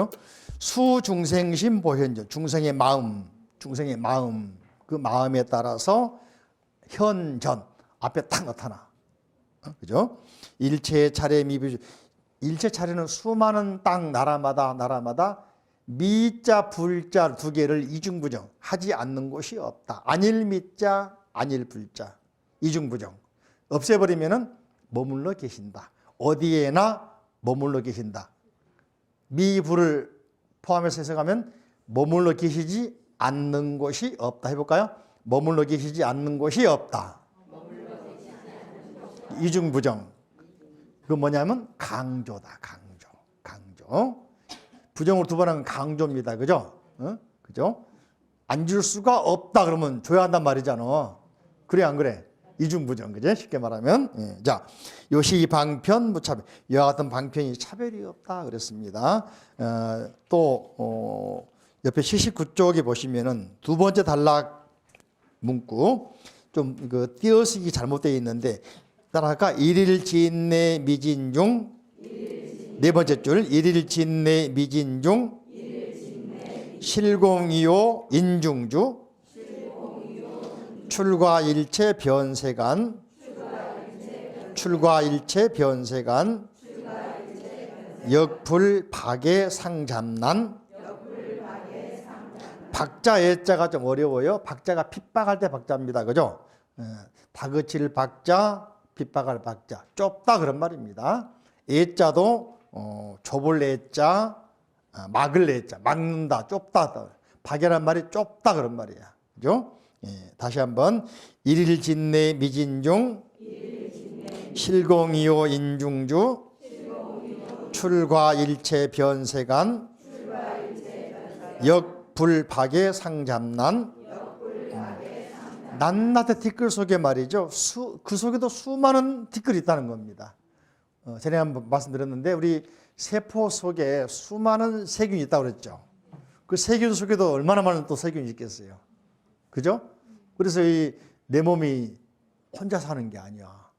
그죠? 수중생심 보현전 중생의 마음, 중생의 마음 그 마음에 따라서 현전 앞에 딱 나타나. 어? 그죠? 일체 차례 미비 일체 차례는 수많은 땅 나라마다 나라마다 미자 불자 두 개를 이중부정 하지 않는 곳이 없다. 안일 미자 안일 불자 이중부정 없애버리면은 머물러 계신다. 어디에나 머물러 계신다. 미불을 포함해서 해석하면 머물러 계시지 않는 곳이 없다. 해볼까요? 머물러 계시지 않는 곳이 없다. 이중부정. 그 뭐냐면 강조다. 강조. 강조. 부정으로 두번 하면 강조입니다. 그죠? 어? 그죠? 안 줄 수가 없다 그러면 줘야 한단 말이잖아. 그래 안 그래? 이중부정 그제 쉽게 말하면. 예. 자 요시 방편 무차별. 이와 같은 방편이 차별이 없다 그랬습니다. 어, 또 어, 옆에 79쪽에 보시면은 두 번째 단락 문구. 좀그 띄어쓰기 잘못되어 있는데 따라할까? 일일 진내 미진 중네 번째 줄. 일일 진내 미진 중 실공이요 인중주 출과 일체 변세간 출과 일체 변세간 역불 박의 상잡난 박자 예자가 좀 어려워요. 박자가 핍박할 때 박자입니다. 그죠? 예, 다그칠 박자, 핍박할 박자. 좁다 그런 말입니다. 예자도 어, 좁을 예자, 아, 막을 예자, 막는다, 좁다. 박이란 말이 좁다 그런 말이야. 그죠? 예, 다시 한번 일일 진내 미진중 실공이요 인중주 출과일체 변세간 역불박의 상잡난 음, 낱낱의 티끌 속에 말이죠. 수, 그 속에도 수많은 티끌이 있다는 겁니다. 어, 전에 한번 말씀드렸는데 우리 세포 속에 수많은 세균이 있다고 그랬죠. 그 세균 속에도 얼마나 많은 또 세균이 있겠어요. 그죠? 그래서 이 내 몸이 혼자 사는 게 아니야.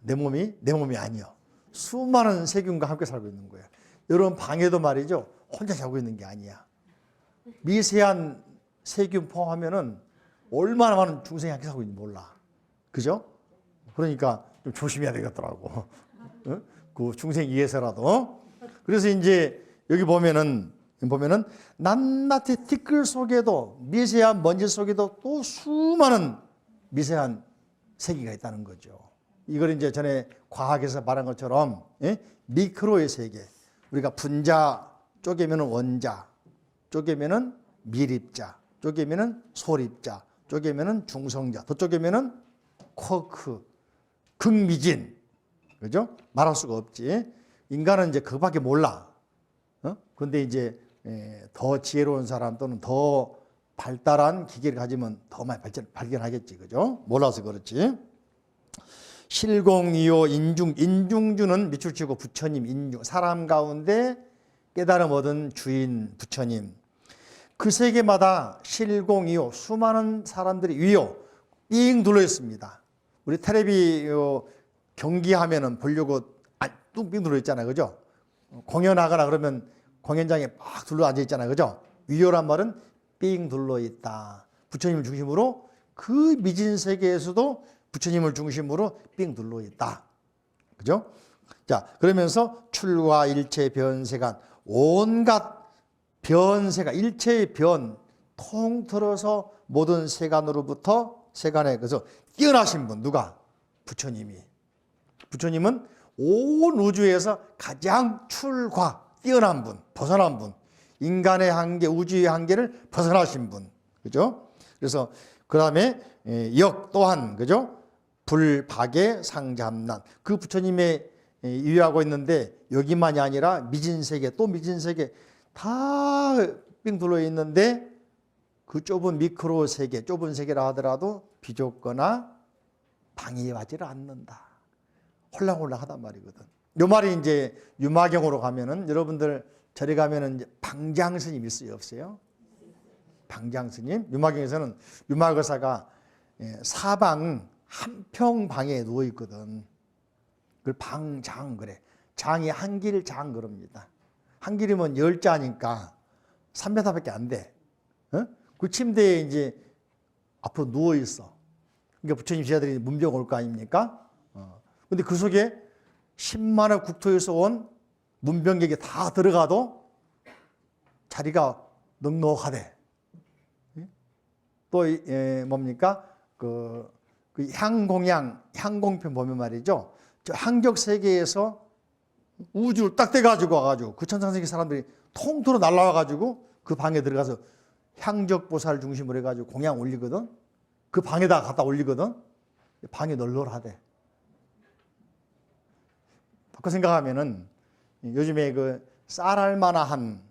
내 몸이 내 몸이 아니야. 수많은 세균과 함께 살고 있는 거예요. 여러분 방에도 말이죠. 혼자 자고 있는 게 아니야. 미세한 세균 포함하면은 얼마나 많은 중생이 함께 살고 있는지 몰라. 그죠? 그러니까 좀 조심해야 되겠더라고. 어? 그 중생 위해서라도. 그래서 이제 여기 보면은 보면은 낱낱이 티끌 속에도 미세한 먼지 속에도 또 수많은 미세한 세계가 있다는 거죠. 이걸 이제 전에 과학에서 말한 것처럼 예? 미크로의 세계. 우리가 분자 쪼개면은 원자, 쪼개면은 밀입자, 쪼개면은 소립자, 쪼개면은 중성자, 더 쪼개면은 쿼크, 극미진. 그죠? 말할 수가 없지. 인간은 이제 그밖에 몰라. 어? 근데 이제 에, 더 지혜로운 사람 또는 더 발달한 기계를 가지면 더 많이 발견, 발견하겠지. 그죠? 몰라서 그렇지. 실공이요 인중 인중주는 밑줄 치고 부처님 인중 사람 가운데 깨달음 얻은 주인 부처님 그 세계마다 실공이요 수많은 사람들이 위요 삥 둘러 있습니다. 우리 텔레비 요 경기하면은 보려고 아, 뚱삥 둘러 있잖아요, 그죠? 공연하거나 그러면 공연장에 막 둘러 앉아 있잖아요, 그죠? 위요란 말은 삥 둘러 있다. 부처님을 중심으로 그 미진 세계에서도 부처님을 중심으로 삥 둘러 있다. 그죠? 자, 그러면서 출과 일체 변세간 온갖 변세가 일체의 변 통틀어서 모든 세간으로부터 세간에 그래서 뛰어나신 분 누가 부처님이 부처님은 온 우주에서 가장 출과 뛰어난 분 벗어난 분 인간의 한계 우주의 한계를 벗어나신 분 그죠 그래서 그 다음에 역 또한 그죠 불박의 상잡난 그 부처님의 유의하고 있는데 여기만이 아니라 미진 세계 또 미진 세계 다 빙 둘러 있는데 그 좁은 미크로 세계 좁은 세계라 하더라도 비좁거나 방해하지를 않는다. 홀랑홀랑 하단 말이거든. 요 말이 이제 유마경으로 가면은 여러분들 저리 가면은 이제 방장스님 있어요 없어요? 방장스님 유마경에서는 유마거사가 사방 한평 방에 누워 있거든. 그걸 방장 그래. 장이 한길장 그럽니다. 한 길이면 열 자니까 3m밖에 안 돼. 어? 그 침대에 이제 앞으로 누워 있어. 그러니까 부처님 제자들이 문병 올 거 아닙니까? 어. 근데 그 속에 10만의 국토에서 온 문병객이 다 들어가도 자리가 넉넉하대. 예? 또 이- 예, 뭡니까? 그, 그 향공양, 향공편 보면 말이죠. 저 한격 세계에서 우주를 딱 떼가지고 와가지고 그 천상세계 사람들이 통틀어 날라와가지고 그 방에 들어가서 향적 보살 중심으로 해가지고 공양 올리거든. 그 방에다 갖다 올리거든. 방이 널널하대. 바꿔 생각하면은 요즘에 그 쌀알 만한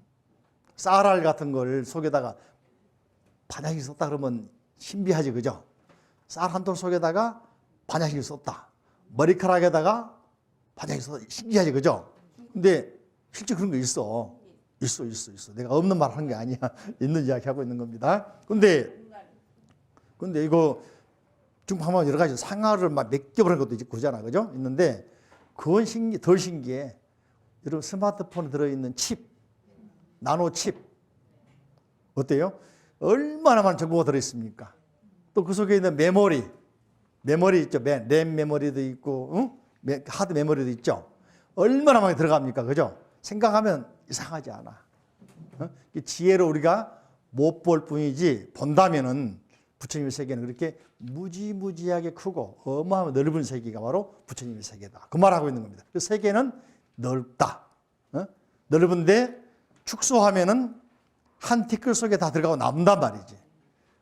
쌀알 같은 걸 속에다가 반야실 썼다 그러면 신비하지 그죠? 쌀한톨 속에다가 반야실 썼다. 머리카락에다가 반야실 썼다. 신기하지 그죠? 근데 실제 그런 거 있어. 있어 있어 있어. 내가 없는 말 하는 게 아니야. 있는 이야기 하고 있는 겁니다. 근데 근데 이거 중국하면 여러 가지 상하를 막한 것도 있고 그잖아. 그죠? 있는데 그건 신기, 덜 신기해. 여러분 스마트폰에 들어있는 칩, 나노 칩. 어때요? 얼마나 많은 정보가 들어있습니까? 또 그 속에 있는 메모리, 메모리 있죠. 매- 램 메모리도 있고, 응? 메- 하드 메모리도 있죠. 얼마나 많이 들어갑니까? 그죠? 생각하면 이상하지 않아. 어? 이 지혜로 우리가 못 볼 뿐이지 본다면은 부처님의 세계는 그렇게 무지무지하게 크고 어마어마한 넓은 세계가 바로 부처님의 세계다. 그 말하고 있는 겁니다. 그 세계는 넓다. 어? 넓은데 축소하면은 한 티끌 속에 다 들어가고 남는단 말이지.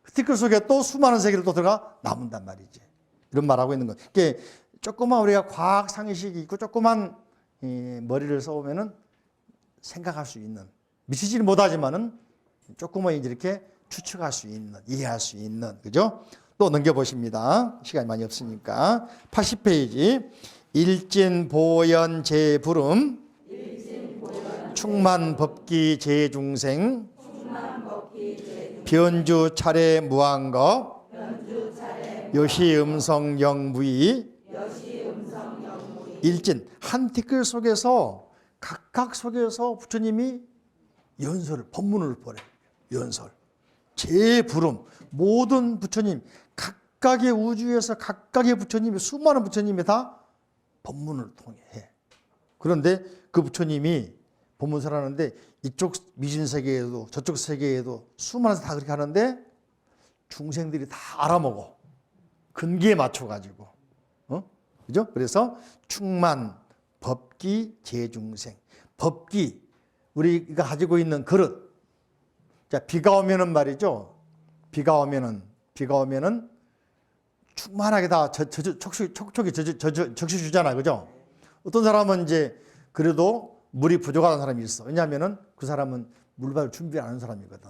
그 티끌 속에 또 수많은 세계를 또 들어가 남는단 말이지. 이런 말하고 있는 거. 이게 조그만 우리가 과학 상식이 있고 조그만 이 머리를 써오면은 생각할 수 있는 미치지는 못하지만은 조금은 이제 이렇게 추측할 수 있는 이해할 수 있는 그죠? 또 넘겨 보십니다. 시간이 많이 없으니까. 80페이지. 일진 보연 제부름. 충만 법기 제중생. 변주 차례 무한거. 여시 음성 영무이. 일진. 한 티끌 속에서 각각 속에서 부처님이 연설을 법문을 보내 연설 제부름 모든 부처님 각각의 우주에서 각각의 부처님이 수많은 부처님이 다 법문을 통해 해. 그런데 그 부처님이 법문설 하는데 이쪽 미진 세계에도 저쪽 세계에도 수많은 다 그렇게 하는데 중생들이 다 알아먹어 근기에 맞춰 가지고 어 그죠? 그래서 충만 법기 제중생 법기 우리가 가지고 있는 그릇 자 비가 오면은 말이죠. 비가 오면은 비가 오면은 충만하게 다 저, 저, 촉촉, 촉촉이 저, 저, 저, 적시 주잖아 그죠? 어떤 사람은 이제 그래도 물이 부족한 사람이 있어. 왜냐하면은 그 사람은 물 받을 준비 안 하는 사람이거든.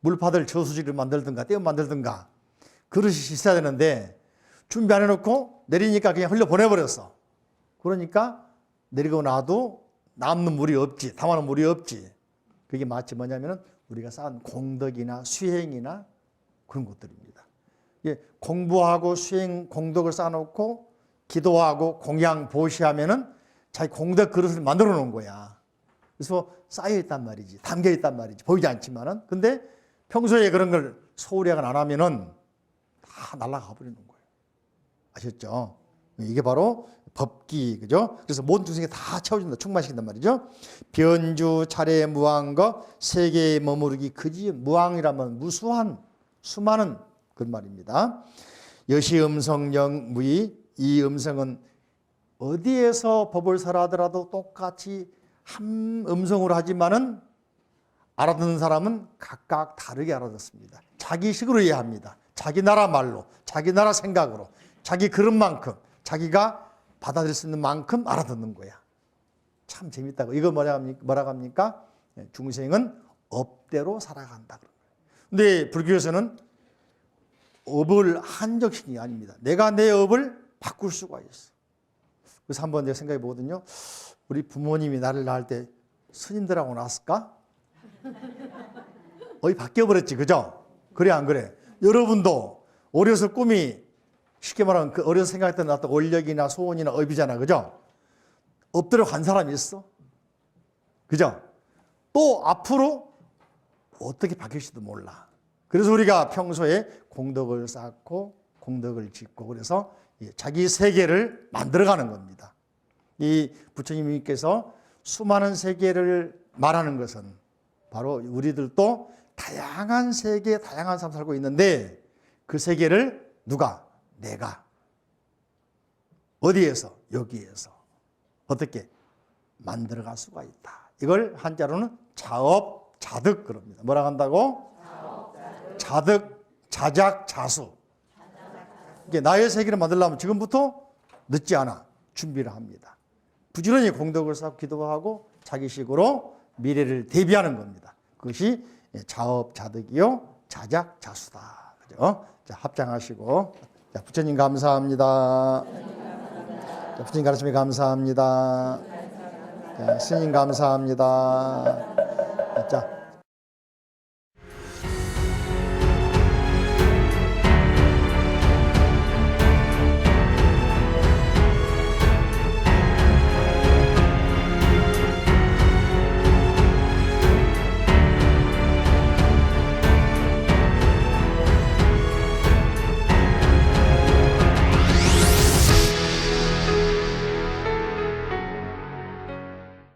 물 받을 저수지를 만들든가 떼어 만들든가. 그릇이 있어야 되는데 준비 안 해놓고 내리니까 그냥 흘려 보내버렸어. 그러니까 내리고 나도 남는 물이 없지. 담아놓은 물이 없지. 그게 마치 뭐냐면은 우리가 쌓은 공덕이나 수행이나 그런 것들입니다. 이게 공부하고 수행 공덕을 쌓아놓고 기도하고 공양 보시하면은 자기 공덕 그릇을 만들어 놓은 거야. 그래서 쌓여 있단 말이지, 담겨 있단 말이지. 보이지 않지만은 근데 평소에 그런 걸 소홀히 안 하면은 다 날아가 버리는 거예요. 아셨죠? 이게 바로 법기 그죠? 그래서 모든 중생에 다 채워준다, 충만시킨단 말이죠. 변주 차례 무한거 세계에 머무르기 그지 무왕이라면 무수한 수많은 그런 말입니다. 여시 음성령 무이 이 음성은 어디에서 법을 설하더라도 똑같이 한 음성으로 하지만은 알아듣는 사람은 각각 다르게 알아듣습니다. 자기 식으로 이해합니다. 자기 나라 말로, 자기 나라 생각으로, 자기 그릇만큼, 자기가 받아들일 수 있는 만큼 알아듣는 거야. 참 재밌다고. 이거 뭐라 합니까? 뭐라고 합니까? 예, 중생은 업대로 살아간다. 근데 불교에서는 업을 한정식이 아닙니다. 내가 내 업을 바꿀 수가 있어. 그래서 한번 내가 생각해 보거든요. 우리 부모님이 나를 낳을 때 스님들하고 낳았을까? 거의 바뀌어 버렸지, 그죠? 그래 안 그래? 여러분도 어려서 꿈이 쉽게 말하면 그 어려서 생각했던 어떤 원력이나 소원이나 업이잖아, 그죠? 업대로 간 사람이 있어, 그죠? 또 앞으로 어떻게 바뀔지도 몰라. 그래서 우리가 평소에 공덕을 쌓고 공덕을 짓고 그래서 이 자기 세계를 만들어가는 겁니다. 이 부처님께서 수많은 세계를 말하는 것은 바로 우리들도 다양한 세계, 다양한 삶 살고 있는데 그 세계를 누가? 내가. 어디에서? 여기에서. 어떻게? 만들어갈 수가 있다. 이걸 한자로는 자업, 자득 그럽니다. 뭐라 한다고? 자득, 자작, 자수. 이게 나의 세계를 만들려면 지금부터 늦지 않아 준비를 합니다. 부지런히 공덕을 쌓고 기도하고 자기식으로 미래를 대비하는 겁니다. 그것이 자업자득이요 자작 자수다. 그죠? 자, 합장하시고 자, 부처님 감사합니다. 자, 부처님 가르침에 감사합니다. 자, 스님 감사합니다. 자,